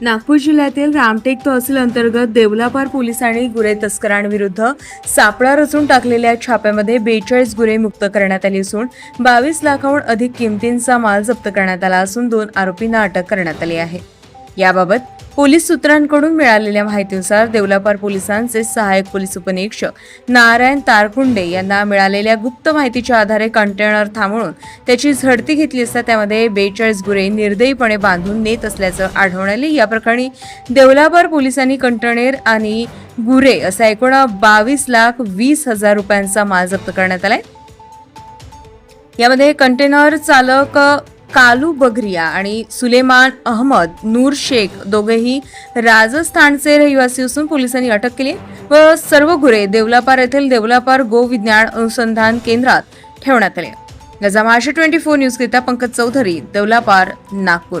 नागपूर जिल्ह्यातील रामटेक तहसील अंतर्गत देवलापार पोलिसांनी गुरे तस्करांविरुद्ध सापळा रचून टाकलेल्या छाप्यामध्ये बेचाळीस गुरे मुक्त करण्यात आली असून बावीस लाखाहून अधिक किमतींचा माल जप्त करण्यात आला असून दोन आरोपींना अटक करण्यात आली आहे. याबाबत पोलीस सूत्रांकडून मिळालेल्या माहितीनुसार देवलापार पोलिसांचे सहाय्यक पोलीस उपनिरीक्षक नारायण तारकुंडे यांना मिळालेल्या गुप्त माहितीच्या आधारे कंटेनर थांबवून त्याची झडती घेतली असता त्यामध्ये बेचाळीस गुरे निर्दयीपणे बांधून नेत असल्याचं आढळून आले. या प्रकरणी देवलापार पोलिसांनी कंटेनर आणि गुरे असा एकूण बावीस लाख वीस हजार रुपयांचा माल जप्त करण्यात आलाय. यामध्ये कंटेनर चालक कालू बगरिया आणि सुलेमान अहमद नूर शेख दोघेही राजस्थानचे रहिवासी असून पोलिसांनी अटक केली व सर्व गुरे देवलापार येथील देवलापार गोविज्ञान अनुसंधान केंद्रात ठेवण्यात आले गजा महाराष्ट्र ट्वेंटी फोर न्यूजकरिता पंकज चौधरी देवलापार नागपूर.